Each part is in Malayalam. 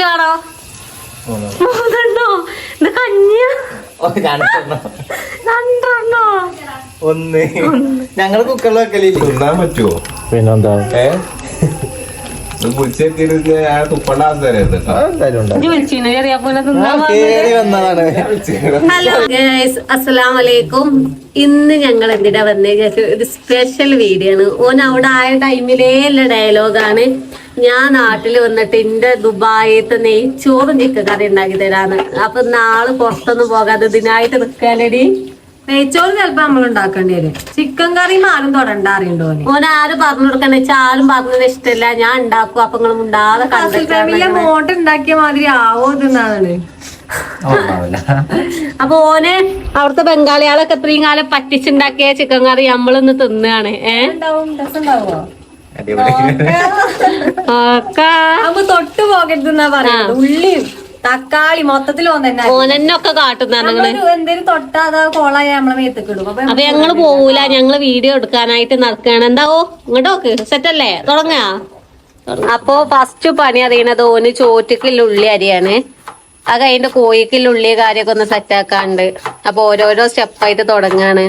കിലോ ആണോ മൂന്നെണ്ണോ? ഇത് കഞ്ഞിയ? രണ്ടെണ്ണോ. ഒന്ന്. ഞങ്ങൾ കുക്കറിൽ വെക്കലില്ല? തിന്നാൻ പറ്റുമോ പിന്നെന്താ? ഏ? ഹലോ ഗൈസ് അസ്സലാം വലൈക്കും ഇന്ന് ഞങ്ങൾ എന്തിനാ വന്നേ? ഒരു സ്പെഷ്യൽ വീഡിയോ ആണ്. ഓൻ അവിടെ ആയ ടൈമിലേ ഉള്ള ഡയലോഗാണ് ഞാൻ നാട്ടിൽ വന്നിട്ട് എന്റെ ദുബായത്തെ നെയ്ച്ചോറും ചിക്കൻ കറി ഉണ്ടാക്കി തരാന്ന്. അപ്പൊ നാളെ പുറത്തൊന്നും പോകാതെ ഇതിനായിട്ട് നിൽക്കാനടി നെയ്ച്ചോറ് ചിലപ്പോ നമ്മൾ ഉണ്ടാക്കേണ്ടി വരും. ചിക്കൻ കറിയും ആരും തൊടണ്ട അറിയണ്ടോ ഓൻ ആരും പറഞ്ഞു കൊടുക്കണ വെച്ചാൽ ആരും പറഞ്ഞത് ഇഷ്ടമില്ല ഞാൻ ഉണ്ടാക്കും. അപ്പൊ നിങ്ങൾ ഉണ്ടാതെ മോട്ട് ഉണ്ടാക്കിയ മാതിരി ആവോ ഇതെന്നാണ് അപ്പൊ ഓന് അവിടുത്തെ ബംഗാളികളൊക്കെ ഇത്രയും കാലം പറ്റിച്ചുണ്ടാക്കിയ ചിക്കൻ കറി നമ്മളിന്ന് തിന്നാണ്. ഏഹ് തൊട്ട് പോകരുതെന്നാ പറയാ ഉള്ളിയും തക്കാളി മൊത്തത്തിൽ ഓനെന്നൊക്കെ കാട്ടുന്ന നിങ്ങൾ. എന്തേലും തൊട്ടാ അതാ കോളായ നമ്മളെ മേത്തേക്ക് ഇടും അപ്പൊ ഞങ്ങൾ പോവൂല ഞങ്ങൾ വീഡിയോ എടുക്കാനായിട്ട് നടക്കാണ്. എന്താവോ? ഇങ്ങോട്ട് നോക്ക്. സെറ്റല്ലേ? തുടങ്ങാ. അപ്പൊ ഫസ്റ്റ് പണി അറിയണത് ഓന് ചോറ്റക്കുള്ള ഉള്ളി അരിയാണ്. അത് അതിന്റെ കോഴിക്കുള്ള ഉള്ളി കാര്യമൊക്കെ ഒന്ന് സെറ്റ് ആക്കാണ്ട്. അപ്പൊ ഓരോരോ സ്റ്റെപ്പായിട്ട് തുടങ്ങാണ്.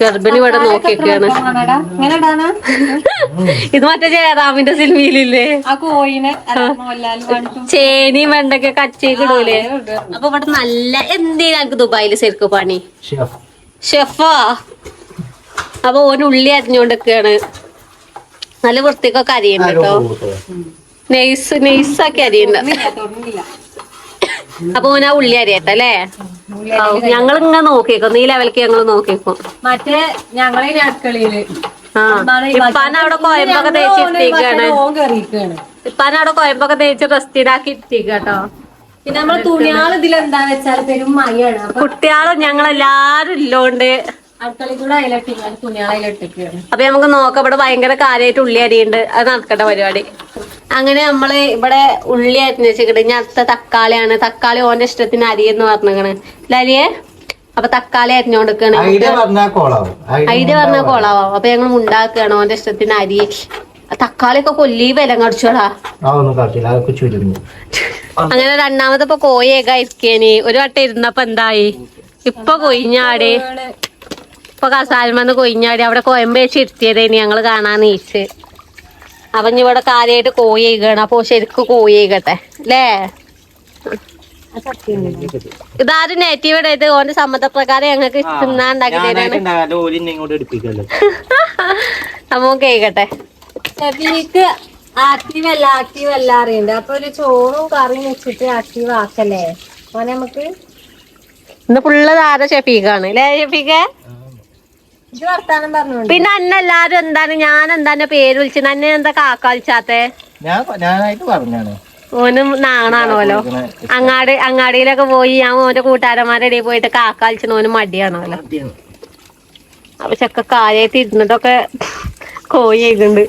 ഗർഭിണി ഇവിടെ നോക്കിയൊക്കെയാണ് ഇത് മറ്റേ ജയറാമിന്റെ സിനിമയിലില്ലേ? ചേനി വെണ്ടൊക്കെ കച്ചേക്ക് ഇടൂലേ? അപ്പൊ ഇവിടെ നല്ല എന്തിനാ എനിക്ക് ദുബായിൽ ശരിക്കും പണി? ഷെഫാ. അപ്പൊ ഓന് ഉള്ളി അരിഞ്ഞോണ്ടിരിക്കാണ്. നല്ല വൃത്തിക്കൊക്കെ അരിയുണ്ട് കേട്ടോ. നെയ്സ് നെയ്സാക്കി അരിയുണ്ട്. അപ്പൊ ഓന ഉള്ളി അരിയട്ടെ അല്ലേ? ഞങ്ങൾ ഇങ്ങനെ നോക്കിക്കോ നീ ലെവലിക്ക് ഞങ്ങൾ നോക്കിക്കോ മറ്റേ ഞങ്ങളെ അടുക്കളയിൽ ഇപ്പാൻ അവിടെ കോയമ്പൊക്കെ തേച്ചിട്ടിരിക്കാണ് ഇപ്പാൻ അവിടെ കോയമ്പൊക്കെ തേച്ച് റെസ്റ്റിനാക്കി ഇട്ടിരിക്കട്ടോ കേട്ടോ പിന്നെ നമ്മളെ തുണിയാൾ ഇതിലെന്താ എന്താ വെച്ചാൽ പെരും മയാണ്. അപ്പൊ കുട്ടികളും ഞങ്ങളെല്ലാരും ഇല്ലോണ്ട്. അപ്പൊ നമുക്ക് നോക്കാം ഇവിടെ ഭയങ്കര കാര്യമായിട്ട് ഉള്ളി അരിയുണ്ട്. അത് നടക്കേണ്ട പരിപാടി. അങ്ങനെ നമ്മൾ ഇവിടെ ഉള്ളി അരിഞ്ഞ് വെച്ചിട്ട് ഇനി അടുത്ത തക്കാളിയാണ്. തക്കാളി ഓന്റെ ഇഷ്ടത്തിന് അരിയെന്ന് പറഞ്ഞേക്കണ് അരിയെ? അപ്പൊ തക്കാളി അരിഞ്ഞോണ്ടിരിക്കാണ്. ഐഡിയ പറഞ്ഞാൽ കോളാവും. ഐഡിയ പറഞ്ഞ കൊളാവാം. അപ്പൊ ഞങ്ങൾ ഉണ്ടാക്കുകയാണ് ഓന്റെ ഇഷ്ടത്തിന് അരി. തക്കാളി ഒക്കെ കൊല്ലി വില കടിച്ചോടാ കാട്ടില്ല. അതൊക്കെ ചുരുങ്ങി. അങ്ങനെ രണ്ടാമത്തെ ഇപ്പൊ കോഴിയൊക്കെ ഇരിക്കേനി. ഒരു വട്ടം ഇരുന്നപ്പോ എന്തായി? ഇപ്പൊ കൊയിഞ്ഞാടി ഇപ്പൊ കസാൽമന്ന് കൊയിഞ്ഞാടി. അവിടെ കോയമ്പേച്ച് ഇരുത്തിയതേനി ഞങ്ങൾ കാണാൻ നീച്ച്. അപ്പൊ ഇനി ഇവിടെ കാര്യമായിട്ട് കോഴി കഴിക്കണം അപ്പൊ ശരിക്കും കോഴി ചെയ്യട്ടെ. അല്ലേ ഇതാരും നെറ്റീവ് ഇടരുത്? ഓന്റെ സമ്മതപ്രകാരം ഞങ്ങൾക്ക് തിന്നാണ്ടാക്കി തരാണ് അമ്മ കേക്കട്ടെ ഷെഫീക്ക് ആക്റ്റീവ് അല്ല ആക്റ്റീവ് അല്ല അറിയണ്ട്. അപ്പൊ ഒരു ചോറും കറിയും വെച്ചിട്ട് ആക്റ്റീവ് ആക്കല്ലേ? ഓനെ നമുക്ക് ഇന്ന് ഫുള്ള് താര ഷെഫീഖാണ്. അല്ലേ ഷെഫീഖേ? പിന്നെ അന്ന എല്ലാരും എന്താണ് ഞാൻ എന്താണ്? പേര് വിളിച്ചത്? അന്നെ എന്താ ഞാനായിട്ട് പറഞ്ഞാണ്. ഓനും നാണാണോലോ? അങ്ങാടി അങ്ങാടിയിലൊക്കെ പോയി ഞാൻ ഓന്റെ കൂട്ടുകാരന്മാരുടെ ഇടയിൽ പോയിട്ട് കാക്ക വിളിച്ചത് ഓന് മടിയാണോലോ? അപ്പൊ ചക്ക കാര്യമായിട്ട് ഇരുന്നിട്ടൊക്കെ കോഴി ചെയ്തിട്ടുണ്ട്.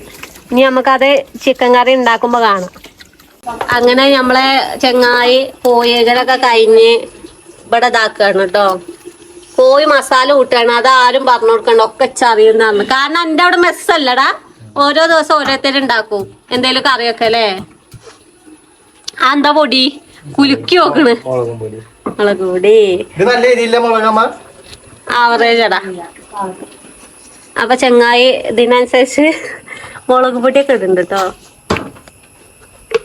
ഇനി നമുക്കത് ചിക്കൻ കറി ഉണ്ടാക്കുമ്പോ കാണാം. അങ്ങനെ നമ്മളെ ചെങ്ങായി കോഴികളൊക്കെ കഴിഞ്ഞ് ഇവിടെ ഇതാക്കുകയാണ് കേട്ടോ കോഴി മസാല കൂട്ടുകയാണ് അത് ആരും പറഞ്ഞു കൊടുക്കണ്ട. ഒക്കെ ചറിയുന്നതാണ്. കാരണം എന്റെ അവിടെ മെസ്സല്ലടാ ഓരോ ദിവസം ഓരോരുത്തരും ഉണ്ടാക്കും എന്തേലും കറിയൊക്കെ അല്ലേ? എന്താ പൊടി? കുലുക്കി നോക്കണ്. മുളകും പൊടി. മുളക് പൊടി ഇത് നല്ല രീതിയില്ല മുളകമ്മ ആവറേജ് അടാ അപ്പൊ ചെങ്ങായി ഇതിനനുസരിച്ച് മുളക് പൊടിയൊക്കെ ഇടുന്നുണ്ട് കേട്ടോ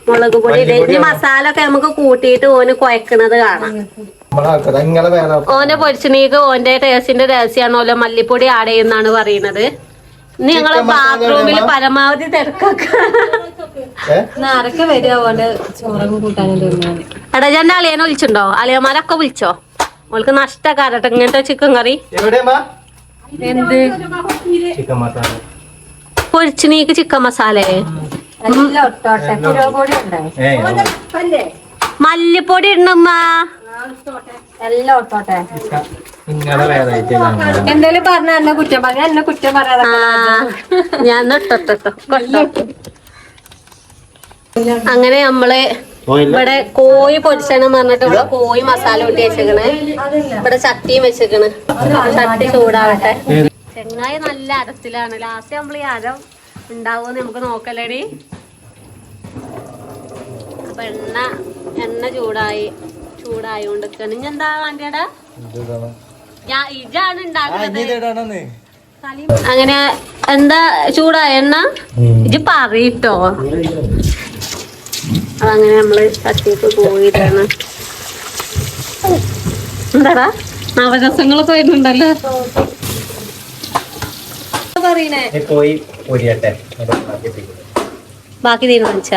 മുളക് പൊടി ഇട്. ഇനി മസാല ഒക്കെ നമുക്ക് കൂട്ടിയിട്ട് ഓന് കുഴക്കണത് കാണാം. ഇങ്ങനെ നീക്ക്. ഓന്റെ രഹസ്യാണല്ലോ ടേസ്റ്റിന്റെ രഹസ്യമാണ് മല്ലിപ്പൊടി ആഡ് ചെയ്യുന്നാണ് പറയുന്നത്. നിങ്ങളെ ഞങ്ങൾ ബാത്റൂമിൽ. പരമാവധി തിരക്കൊക്കെ. വരിക ചോറും കൂട്ടാനും ഞാൻ അളിയനെ വിളിച്ചിട്ടുണ്ടോ അളിയന്മാരൊക്കെ വിളിച്ചോ? ഓൾക്ക് നഷ്ടക്കാരട്ടെ ഇങ്ങനത്തെ ചിക്കൻ കറി. എന്ത്? ചിക്കൻ മസാല. പൊരിച്ചിനീക്ക് ചിക്കൻ മസാലേ. മല്ലിപ്പൊടി ഇടണമ്മ. എല്ലാം ഒട്ടോട്ടെ എന്തേലും പറഞ്ഞ എന്നെ കുറ്റം പറഞ്ഞ എന്നെ കുറ്റം പറയാതെ ഞാൻ ഇട്ടോട്ടോ അങ്ങനെ നമ്മൾ ഇവിടെ കോഴി പൊരിച്ചണം പറഞ്ഞിട്ട് ഇവിടെ കോഴി മസാല കൂട്ടി വെച്ചേക്കണ്. ഇവിടെ ചട്ടിയും വെച്ചേക്കണ്. ചട്ടി ചൂടാവട്ടെ. ചെങ്ങായി നല്ല അരത്തിലാണ് ലാസ്റ്റ് നമ്മൾ ഈ അരം ഉണ്ടാവുമെന്ന് നമുക്ക് നോക്കല്ലേടി അപ്പൊ എണ്ണ എണ്ണ ചൂടായി. ചൂടായോണ്ട് ഇനി എന്താ വേണ്ടിയടാ ഞാൻ ഇജാണ് ഉണ്ടാക്കുന്നത് അങ്ങനെ എന്താ ചൂടായ എണ്ണ? ഇജ് പറയിട്ടോ. അതങ്ങനെ നമ്മൾ ചട്ടിക്ക് പോയിട്ടാണ്. എന്താടാ? നവരസങ്ങളൊക്കെ വരുന്നുണ്ടല്ലോ. പറയണേ? പോയി ബാക്കി തീരുമാനിച്ച.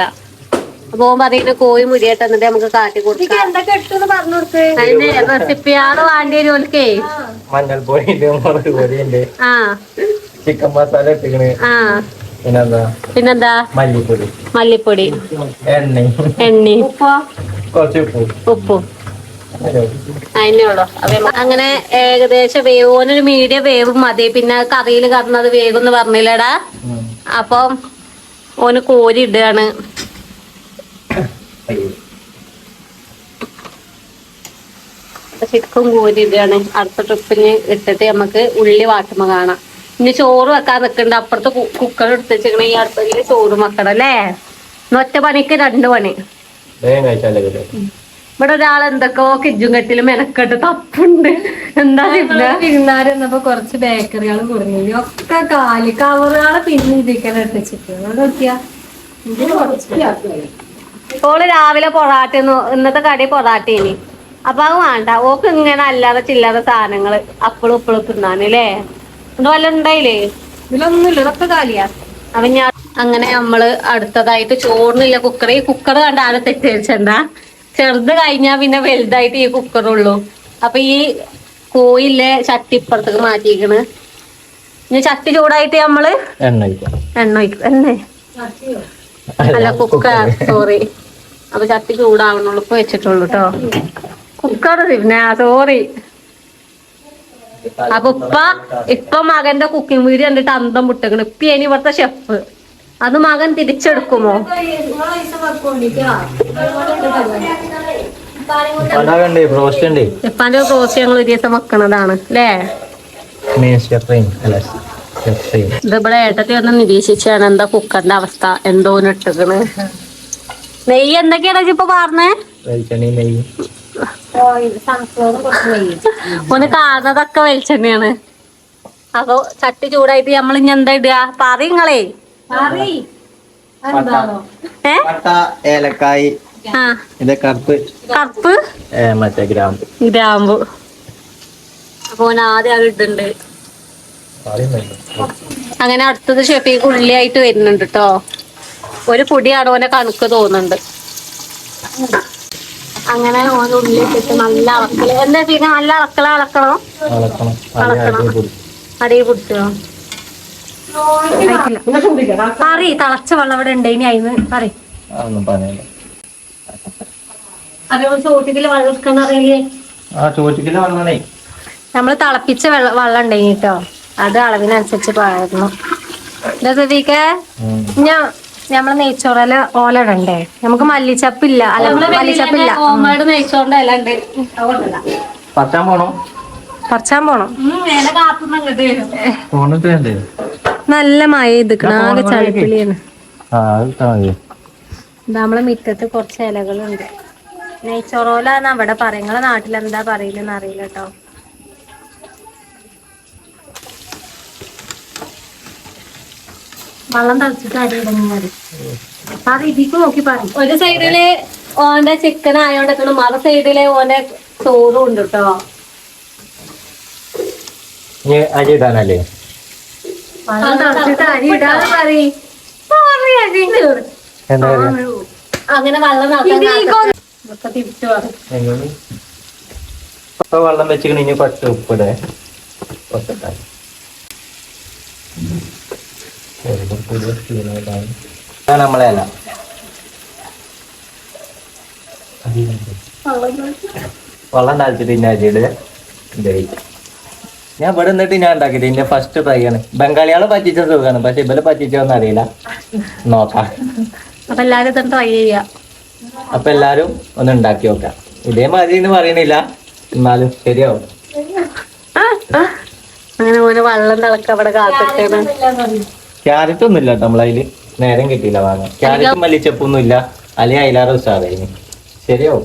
അപ്പൊ ഓൻ പറയുന്ന കോഴി മുരിയായിട്ട് എന്നിട്ട് നമുക്ക് കാട്ടി കൊടുക്കാം. വേണ്ടി വരും ഓൽക്കേ മഞ്ഞൾപ്പൊടി ഉണ്ട് മുളക് പൊടി ആ. ചിക്കൻ മസാല ഇട്ടിക്കണ്. ആ. പിന്നെന്താ? പിന്നെന്താ? മല്ലിപ്പൊടി. മല്ലിപ്പൊടി. എണ്ണ. എണ്ണി. കുറച്ച് ഉപ്പ്. ഉപ്പും. അങ്ങനെ ഏകദേശം വേവോനൊരു മീഡിയം വേവ് മതി. പിന്നെ കറിയിൽ കറന്നത് വേഗം പറഞ്ഞില്ലടാ. ഉം. അപ്പം ഓന് കോരി ഇടുകയാണ്. ശരിക്കും കോരി ഇടുകയാണ് അടുത്ത ട്രിപ്പിന് ഇട്ടിട്ട് നമുക്ക് ഉള്ളി വാട്ടുമ്പോ കാണാം. ഇനി ചോറ് വെക്കാൻ നിൽക്കണ്ട അപ്പുറത്ത് കുക്കർ എടുത്ത് വെച്ചിരിക്കണ ഈ അടുപ്പിൽ ചോറ് വെക്കണം അല്ലേ? ഒറ്റ പണിക്ക് രണ്ട് പണി. ഇവിടെ ഒരാൾ എന്തൊക്കെയോ കിജും കെട്ടിലും മെനക്കെട്ട് തപ്പുണ്ട്. എന്താ വിരുന്നാര് എന്നപ്പോ കുറച്ച് ബേക്കറികൾ കുറഞ്ഞു ഒക്കെ കാലി കവറുകളെ പിന്നെ ഇരിക്കാൻ ഇട്ടിച്ചിട്ട് നോക്കിയാ. ഇതിന് കുറച്ച് ഓൾ രാവിലെ പൊറാട്ട ഇന്നത്തെ കടി പൊറാട്ടേനി. അപ്പൊ അത് വേണ്ട. ഓക്ക് ഇങ്ങനെ അല്ലാതെ ചില്ലാതെ സാധനങ്ങൾ അപ്പളും ഇപ്പളും തിന്നാനല്ലേ? ഇത് വല്ല ഉണ്ടായില്ലേ? ഇതിലൊന്നുമില്ല. ഇതൊക്കെ കാലിയാ. അപ്പൊ ഞാൻ അങ്ങനെ നമ്മൾ അടുത്തതായിട്ട് ചോറിനില്ല. കുക്കർ ഈ കുക്കർ കണ്ട ആരെ തെറ്റിച്ചണ്ട ചെറുത് കഴിഞ്ഞാ പിന്നെ വലുതായിട്ട് ഈ കുക്കറുള്ളൂ അപ്പൊ ഈ കോയിലെ ചട്ടി ഇപ്പുറത്തേക്ക് മാറ്റിയിരിക്കണ് ഇനി ചട്ടി ചൂടായിട്ട് നമ്മൾ എണ്ണ എണ്ണ എണ്ണ. അല്ല കുക്കർ സോറി അപ്പൊ ചട്ടി ചൂടാവണുള്ളൂ. ഇപ്പൊ വെച്ചിട്ടുള്ളൂ കേട്ടോ കുക്കർ പിന്നെ സോറി അപ്പൊ ഇപ്പ ഇപ്പൊ മകന്റെ കുക്കിംഗ് വീഡിയോ കണ്ടിട്ട് അന്തം വിട്ടേക്കണ് ഇപ്പൊ ഇനി ഇവിടുത്തെ ഷെഫ് അത് മകൻ തിരിച്ചെടുക്കുമോ? ഇപ്പാന്റെ ക്രോസ് ഞങ്ങൾ ഒരു ദിവസം വെക്കണതാണ് അല്ലേ? മീൻ ഷെഫ്രീൻ അല്ല ഷെഫ്രീൻ ഇത് ഇവിടെ ഏട്ടത്തി ഒന്ന് നിരീക്ഷിച്ചാണ് എന്താ കുക്കറിന്റെ അവസ്ഥ എന്തോന്ന് ഇട്ടേക്കണ്. നെയ്യ് എന്തൊക്കെയാണ് ഇപ്പൊ പറഞ്ഞേ ഒന്ന് കാണുന്നതൊക്കെ വെളിച്ചെണ്ണയാണ്. അപ്പൊ ചട്ടി ചൂടായിട്ട് നമ്മൾ ഇനി എന്താ ഇടുക? പറ നിങ്ങളേ ഏലക്കായി കറുപ്പ്. കറുപ്പ്? ഗ്രാമ്പ്. ഗ്രാമ്പു. അപ്പൊ ആദ്യം അത് ഇടുന്നുണ്ട് അങ്ങനെ അടുത്തത് ഷെഫീക്ക് ഉള്ളിയായിട്ട് വരുന്നുണ്ട് കേട്ടോ ഒരു പൊടിയാണ് ഓനെ കണക്ക് തോന്നുന്നുണ്ട്. അങ്ങനെ ഓൻ ഉള്ളി നല്ല അളക്കൽ. എന്താ പിന്നെ നല്ല അളക്കല അളക്കണോ? അളക്കണം. അടിയിൽ പിടിച്ചോ? പറയ് തളച്ച വെള്ളം അവിടെ ഉണ്ട്. ഇനി അയിന്ന് പറയ്. അതേപോലെ വെള്ളം എടുക്കാൻ അറിയില്ലേ നമ്മൾ തിളപ്പിച്ച വെള്ളം വെള്ളം ഉണ്ടെങ്കിൽ കേട്ടോ അത് അളവിനനുസരിച്ച് പാടുന്നു. രസീക്കെ ഞാൻ നമ്മൾ നെയ്ച്ചോറല ഓല ഇടണ്ടേ? നമുക്ക് മല്ലിച്ചപ്പില്ല. അല്ല മല്ലിച്ചപ്പില്ല. നെയ്ച്ചോറിന്റെ ഇല ഉണ്ട് പത്താൻ പോണോ? പറിച്ചാൻ പോണം. നല്ല മഴ ഇതിക്കണ ആകെ ചളിപ്പിളിയാണ്. നമ്മളെ മുറ്റത്ത് കുറച്ച് ഇലകളുണ്ട്. നെയ്ച്ചോറോലാന്ന് അവിടെ പറയും. നിങ്ങളെ നാട്ടിൽ എന്താ പറയില്ലെന്ന് അറിയില്ല കേട്ടോ. വെള്ളം തളിച്ചിട്ട് അരി മതി അത് ഇതിക്ക് നോക്കി പറയും. ഒരു സൈഡിൽ ഓന്റെ ചിക്കൻ ആയോണ്ട് മറു സൈഡിൽ ഓന്റെ ചോറും ഉണ്ട് കേട്ടോ ഇനി അരി ഇടാനല്ലേ? വെള്ളം തളിച്ചിട്ട് അരി ഇടാന്ന് പറയും. എന്താ പറയാ അങ്ങനെ വെള്ളം ഇപ്പൊ വെച്ചിക്കണ. ഇനി പട്ട് ഉപ്പിടേ. നമ്മളെ അല്ല വെള്ളം താഴ്ത്തിട്ട് പിന്നെ ഇതായി. ഞാൻ ഇവിടെ നിന്നിട്ട് ഞാൻ ഉണ്ടാക്കിയത്. എന്റെ ഫസ്റ്റ് ട്രൈ ആണ്. ബംഗാളികളെ പറ്റിച്ച സുഖമാണ് പക്ഷെ ഇവരെ പറ്റിച്ചോന്ന് അറിയില്ല. നോക്കാം. അപ്പൊ എല്ലാരും ട്രൈ ചെയ്യാ. അപ്പൊ എല്ലാരും ഒന്ന് ഉണ്ടാക്കി നോക്കാം. ഇതേമാതിരി എന്ന് പറയണില്ല. എന്നാലും ശരിയാവും. അങ്ങനെ ഓന് വെള്ളം തിളക്ക അവിടെ കാത്തിട്ടാണ് ക്യാരറ്റ് ഒന്നും ഇല്ല നമ്മളതിൽ നേരം കിട്ടിയില്ല വാങ്ങാൻ. ക്യാരറ്റും മല്ലിച്ചപ്പൊന്നും ഇല്ല അല്ലെങ്കിൽ അയിലാറ് ഉസാറായിന് ശരിയാവും.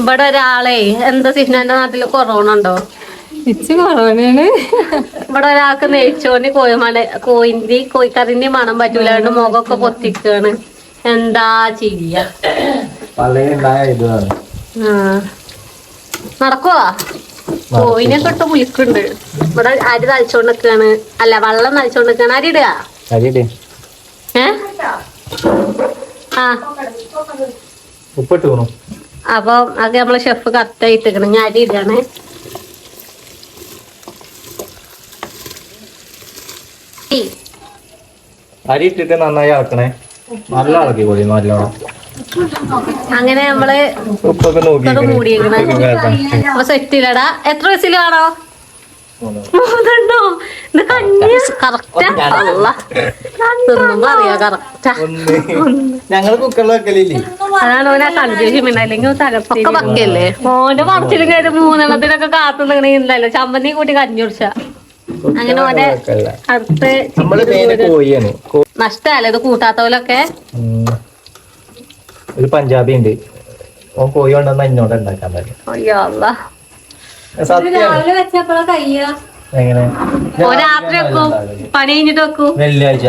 ഇവിടെ ഒരാളെ. എന്താ സിഹ്നന്റെ നാട്ടിൽ കൊറോണ ഉണ്ടോ? ഇച്ച് ഇവിടെ ഒരാൾക്ക് നെയ്ച്ചോണ്ടി കോഴി മണ കോയിന്റെ കോഴിക്കറിന്റെ മണം പറ്റൂല. അതുകൊണ്ട് മുഖമൊക്കെ പൊത്തിക്കാണ്. എന്താ ചെയ്യ. നടക്കുവാ? കോയിനെ തൊട്ട് വിളിക്കുന്നുണ്ട് ഇവിടെ അരി തളിച്ചോണ്ട് നിക്കാണ് അല്ല വെള്ളം തളിച്ചോണ്ട് നിക്കാണ് അരി ഇടുക അപ്പൊ അത് നമ്മളെ ഷെഫ് കറക്റ്റ് ആയിട്ട് ഞാൻ അരി ഇടാണ് അരി ഇട്ടിട്ട് നന്നായി ഇളക്കണേ നല്ല ഇളക്കി പോയി നല്ലോണം. അങ്ങനെ നമ്മൾ സെറ്റിലടാ മൂടിയേക്കണ് അപ്പൊ എത്ര വയസ്സിൽ വേണോ മൂന്നെണ്ണോ? ഇത് കഞ്ഞി കറക്റ്റാ. അല്ല. തിന്നുമ്പോ അറിയാ. കറക്റ്റാ. അതാണ് ഓനെ കൺഫ്യൂഷൻ അല്ലെങ്കിൽ തലപ്പൊക്കെ പക്കല്ലേ ഓന്റെ പറച്ചിലും കഴിഞ്ഞ മൂന്നെണ്ണത്തിനൊക്കെ കാത്തു നിൽക്കണില്ലല്ലോ ചമ്മന്തി കൂട്ടി കഞ്ഞി കുടിച്ച. അങ്ങനെ ഓനെ അടുത്ത് നഷ്ടല്ലേ ഇത് കൂട്ടാത്തവലൊക്കെ? ഉം. ഒരു പഞ്ചാബി ഉണ്ട് ഓൻ കോഴി കൊണ്ടുവന്ന എന്നോട് ഉണ്ടാക്കാൻ പറ്റും എങ്ങനെ? വെള്ളിയാഴ്ച.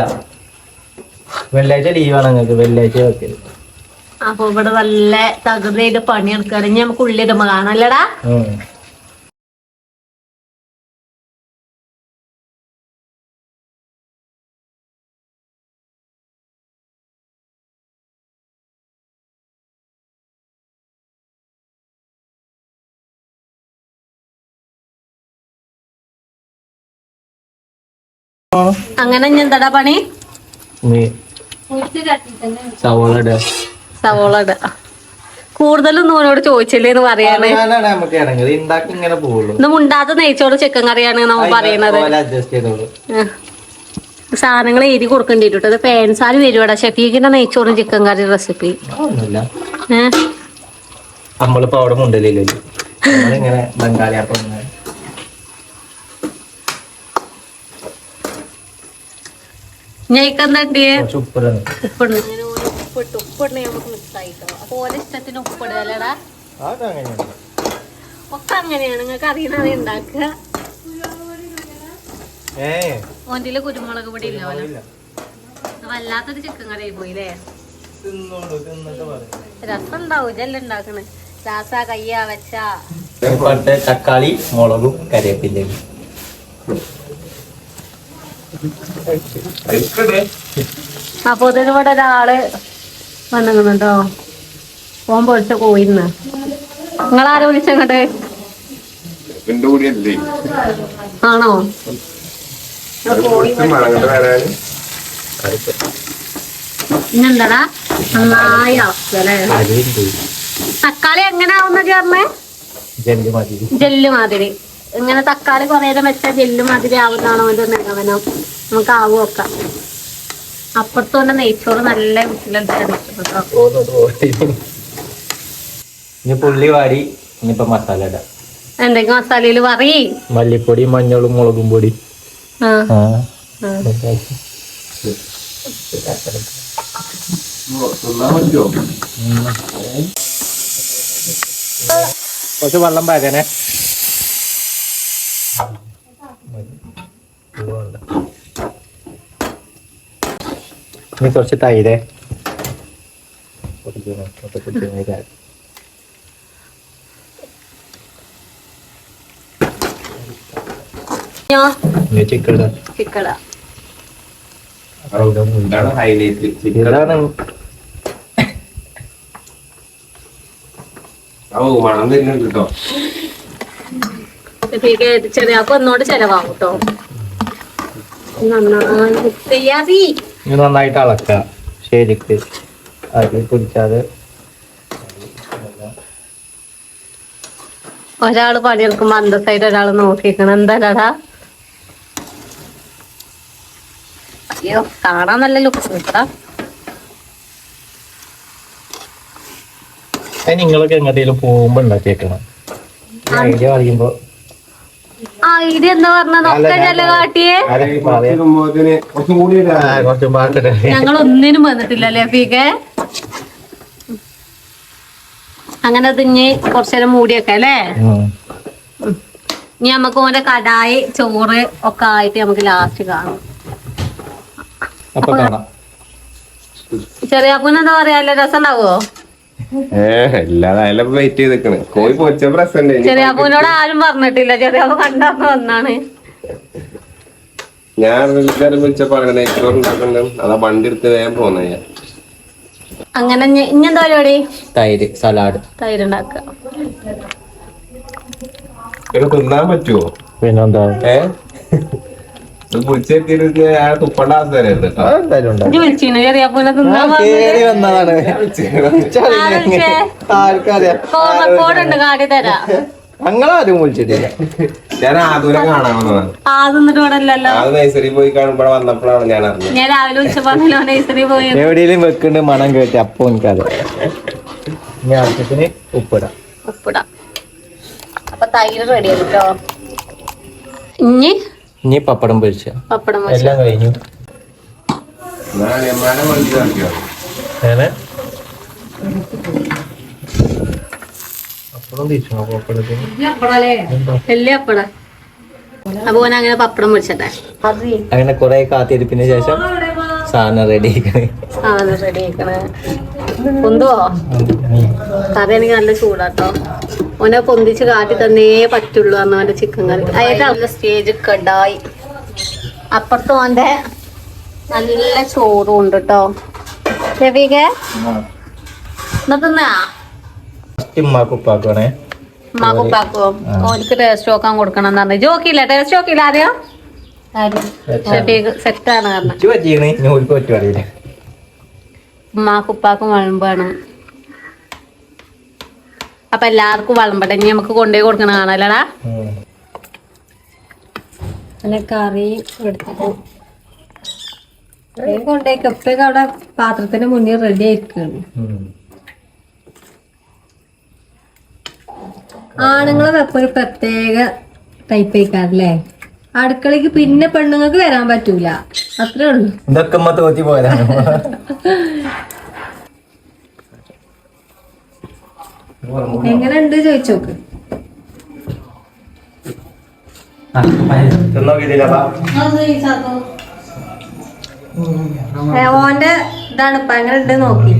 വെള്ളിയാഴ്ച ലീവാണ് നിങ്ങൾക്ക് വെള്ളിയാഴ്ച വെക്കൽ. അപ്പൊ ഇവിടെ നല്ല തകൃതിയായിട്ട് പണിയെടുക്കാണെങ്കിൽ നമുക്ക് ഉള്ളിടുമ്പോ കാണല്ലടാ. അങ്ങനെ ഞാൻ എന്താടാ പണി? സവോള. സവോള കൂടുതലും നൂനോട് ചോദിച്ചില്ലേ എന്ന് പറയാണ് ഉണ്ടാത്ത മുണ്ടാത്ത നെയ്ച്ചോറ് ചിക്കൻ കറിയാണ് നമ്മൾ പറയണത് ഉം. സാധനങ്ങൾ എഴുതി കൊടുക്കേണ്ടി കേട്ടോ. പേൻസാൽ വരുവാടാ. ഷെഫീഖിന്റെ നെയ്ച്ചോറും ചിക്കൻ കറി റെസിപ്പി നമ്മളിപ്പോ അവിടെ മുണ്ടലില്ലല്ലോ. നമ്മളിങ്ങനെ ബംഗാളി അപ്പം ഇങ്ങനെ. ഞയ്ക്കെന്തേ കുറച്ച് ഉപ്പിടണം. ഉപ്പിടണം. അങ്ങനെ ഓന് ഉപ്പിട്ട് ഉപ്പിടണേ നമുക്ക് മിക്സ് അപ്പൊ ഓരോ ഇഷ്ടത്തിന് അങ്ങനെയാണ്. ഒക്കെ അങ്ങനെയാണ്. നിങ്ങൾക്ക് അറിയണത് ഉണ്ടാക്കുക. ഏ. ഓന്റെ കുരുമുളക് പൊടി ഇല്ല വല്ലാത്തൊരു ചിക്കൻ കറി പോയില്ലേ രസം ഉണ്ടാവും ഇതെല്ലാം ഉണ്ടാക്കണേ. രാസ കയ്യ വെച്ച. തക്കാളി മുളകും കറിവേപ്പിലയും. അപ്പൊ ഇതിന് ഇവിടെ ഒരാൾ വന്നിങ്ങുന്നുണ്ടോ? ഓൻ പൊളിച്ച പോയിന്ന് നിങ്ങളാരെ വിളിച്ചങ്ങട്ട് ആണോ? ഇന്നെന്താടാ? നന്നായി അളക്കല്ലേ തക്കാളി എങ്ങനെ ആവുന്ന ചേർന്നേ ജെല്ലി മതി ജെല്ല് മാതിരി. ഇങ്ങനെ തക്കാളി കുറേ നേരം വെച്ചാൽ ജെല്ല് മാതിരി ആവുന്നതാണോ അതിന്റെ നിഗമനം നമുക്ക് ആവും വെക്കാം അപ്പുറത്ത് തന്നെ നെയ്ച്ചോറ് നല്ല വീട്ടിലെടുത്തു ഇനി പുള്ളി വാരി ഇനിയിപ്പോ മസാല ഇടാം. എന്തെങ്കിലും മസാലയിൽ വറി? മല്ലിപ്പൊടി മഞ്ഞളും മുളകും പൊടി. കുറച്ച് വെള്ളം പാകനെ ഇനി കുറച്ച് തൈര് ഇതാണ് മണം തരുന്നുണ്ട് കേട്ടോ ചെറിയ അപ്പൊ ഒന്നോട് ചെലവാകും കേട്ടോ ഇനി നന്നായിട്ട് അളക്കുക ശരിക്ക്. അരി പിടിച്ചാതെ ഒരാൾ പണിയെടുക്കുമ്പോ അന്തസ്സായിട്ട് ഒരാൾ നോക്കിക്കണം എന്താടാ? അയ്യോ കാണാൻ നല്ല ലുക്ക് കിട്ടാ നിങ്ങളൊക്കെ എങ്ങോട്ടേലും പോകുമ്പോ ഉണ്ടാക്കിയേക്കണം. ഐഡിയ പറയുമ്പോ ഇത് എന്താ പറഞ്ഞ? ഒക്കെ ചെല കാട്ടിയേ? ഞങ്ങൾ ഒന്നിനും വന്നിട്ടില്ല അല്ലേ ഫീക്കെ അങ്ങനെ തിഞ്ഞ് കുറച്ചേരം മൂടിയൊക്കെ അല്ലേ. ഇനി നമുക്ക് ഓന്റെ കടായി ചോറ് ഒക്കെ ആയിട്ട് നമുക്ക് ലാസ്റ്റ് കാണാം. അപ്പൊ കാണാം. ചെറിയ അപ്പൂന് എന്താ പറയാ? രസം ഉണ്ടാവോ എല്ലാതായാലും വെയിറ്റ് ചെയ്ത് നിക്കണ് കോഴി പൊച്ച പ്രസന്റ് ചെറിയ അപ്പൂനോട് ആരും പറഞ്ഞിട്ടില്ല. ചെറിയ അപ്പ കണ്ടപ്പോ വന്നാണ്. ഞാൻ വിളിച്ച പറയണ നെയ്ച്ചോറ് ഉണ്ടാക്കുന്നുണ്ട് അതാ വണ്ടി എടുത്ത് വേഗം പോന്ന ഞാൻ. അങ്ങനെ ഇനി പരിപാടി? തൈര് സലാഡ്. തൈര് ഉണ്ടാക്കുക തിന്നാൻ പറ്റുമോ പിന്നെന്താ? ഏ? ഞങ്ങളാരും വിളിച്ചിട്ടില്ല. ഞാൻ ആദൂരെ കാണാൻ വന്നതാണ്. വന്നപ്പോഴാണ് ഞാൻ അറിഞ്ഞത്. ഞാൻ രാവിലെ വിളിച്ചപ്പോ നഴ്സറി പോയി. എവിടെയും വെക്കുന്നുണ്ട് മണം കേട്ടി അപ്പൊ എനിക്കറിയാം ഇനി ആവശ്യത്തിന് ഉപ്പിടാം. ഉപ്പിടാം. അപ്പൊ തൈര് റെഡി ആയിട്ടോ? ഇനി ഇനി പപ്പടം പൊരിച്ച. പപ്പടം എല്ലാം കഴിഞ്ഞു. പപ്പടം തിരിച്ചു? പപ്പടത്തിന്? വലിയ പപ്പടം അപ്പൊ ഓൻ അങ്ങനെ പപ്പടം പൊരിച്ചട്ടെ? അങ്ങനെ കുറെ കാത്തിരിപ്പിന് ശേഷം സാധനം റെഡി സാധനം റെഡി ആക്കണേ കൊണ്ടുപോ കറി എനിക്ക് നല്ല ചൂടാട്ടോ. ഓനെ പൊന്തിച്ച് കാട്ടി തന്നേ പറ്റുള്ളൂ അന്ന് അവന്റെ ചിക്കൻ കറി അതിന്റെ സ്റ്റേജ് കടായി അപ്പുറത്ത് ഓന്റെ നല്ല ചോറും ഉണ്ട് കേട്ടോ രവിക? ഓനിക്ക് ടേസ്റ്റ് നോക്കാൻ കൊടുക്കണം എന്ന് പറഞ്ഞു ജോക്കില്ല ടേസ്റ്റ് നോക്കില്ല ആദ്യം? സെറ്റാണ്. കാരണം ഉമ്മാക്കുപ്പാക്കും വളമ്പാണ്. അപ്പൊ എല്ലാവർക്കും വളമ്പടങ്ങി ഇനി നമുക്ക് കൊണ്ടുപോയി കൊടുക്കണ കാണാലടാ. അല്ല കറി എടുത്തിട്ട്. കൊണ്ടേക്ക് എപ്പോഴൊക്കെ അവിടെ പാത്രത്തിന്റെ മുന്നിൽ റെഡി ആയിരിക്കാണ്. ആണുങ്ങളെ വെപ്പം ഒരു പ്രത്യേക ടൈപ്പ് ആയിക്കാറല്ലേ അടുക്കളയ്ക്ക് പിന്നെ പെണ്ണുങ്ങൾക്ക് വരാൻ പറ്റൂല. അത്രേ ഉള്ളൂ. ഇതൊക്കെ തോറ്റി പോയതാണ്. എങ്ങനെ ഉണ്ട് ചോദിച്ചോക്ക് ഓന്റെ ഇതാണ് ഇപ്പൊ ഉണ്ട് നോക്കി.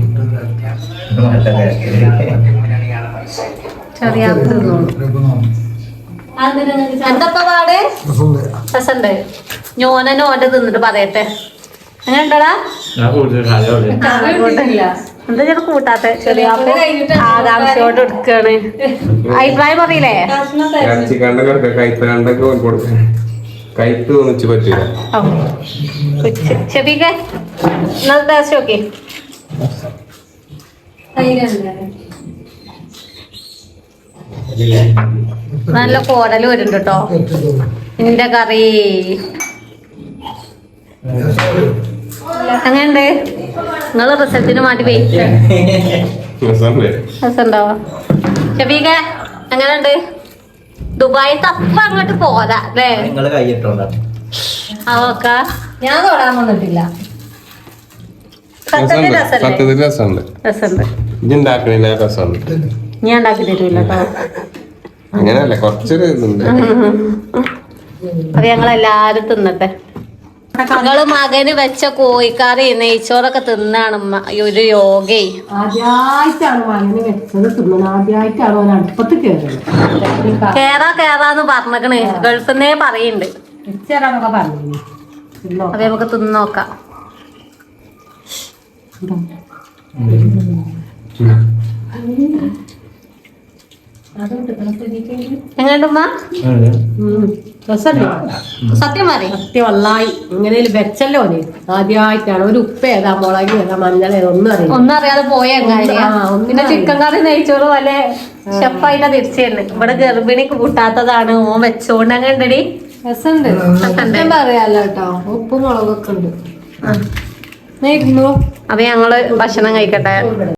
ചെറിയ എന്താ പാട്? രസണ്ട് ഞോനന്നെ ഓന്റെ തിന്നിട്ട് പറയട്ടെ. അങ്ങനെ ഉണ്ടടാ എന്താ ചെറു കൂട്ടാത്ത? ചെറിയ ആകാംക്ഷയോട് എടുക്കാണ്. അഭിപ്രായം പറയില്ലേ? ഇറച്ചിക്കണ്ടൊക്കെ എടുക്കാം കയ്പരണ്ടൊക്കെ കൊടുക്കാം. കയ്പ് തോന്നിച്ച് പറ്റില്ല ചെബിക്കെ എന്നാ ടേസ്റ്റ് നോക്കി നല്ല കോടൽ വരുന്നുണ്ട് കേട്ടോ നിന്റെ കറി. അങ്ങനെയുണ്ട് നിങ്ങൾ റിസൾട്ടിന് മാറ്റി വെയിറ്റ് രസമുണ്ട്. രസമുണ്ടോ ഷബീക എങ്ങനെയുണ്ട്? ദുബായിൽ തപ്പ അങ്ങോട്ട് പോരാ അല്ലേ? അവക്ക ഞാൻ തൊടാൻ വന്നിട്ടില്ല. സത്യത്തിൽ രസമുണ്ട്. ഞാൻ ഉണ്ടാക്കി തരൂല കേട്ടോ അങ്ങനെയല്ല കുറച്ചൊരു ഇതുണ്ട്. അത് ഞങ്ങൾ എല്ലാരും തിന്നട്ടെ. ഞങ്ങൾ മകന് വെച്ച കോഴിക്കറി നെയ്ച്ചോറൊക്കെ തിന്നാണ് ഒരു യോഗേ. ആദ്യമായിട്ടാണ് മകന് വെച്ചത് തിന്നുന്നത് ആദ്യമായിട്ടാണ് അവൻ അടുപ്പത്ത് കയറുന്നത് കേറാ കേറാന്ന് പറഞ്ഞിക്കണ്. ഗൾഫിന്നേ പറയുന്നുണ്ട് അതെ പറഞ്ഞു തിന്നോ. അപ്പൊ നമുക്ക് തിന്ന് നോക്കാം. എങ്ങനെയുണ്ടമ്മ രസല്ലേ സത്യം മതി സത്യമല്ലായി ഇങ്ങനെ വെച്ചല്ലോ നീ ആദ്യമായിട്ടാണ് ഒരു ഉപ്പ ഏതാ മുളക് ഏതാ മഞ്ഞൾ ഏതാ ഒന്നും അറിയാം ഒന്നും അറിയാതെ പോയ പിന്നെ ചിക്കൻ കറി നെയ്ച്ചോറ് പോലെ ഷെഫായിട്ട് തിരിച്ചു ഇവിടെ ഗർഭിണി കൂട്ടാത്തതാണ് ഓൻ വെച്ചോണ്ട്. അങ്ങനെ ഉണ്ടടി രസമുണ്ട് പറയാലോ കേട്ടോ ഉപ്പും മുളകൊക്കെ ഉണ്ട്. അപ്പൊ ഞങ്ങൾ ഭക്ഷണം കഴിക്കട്ടെ.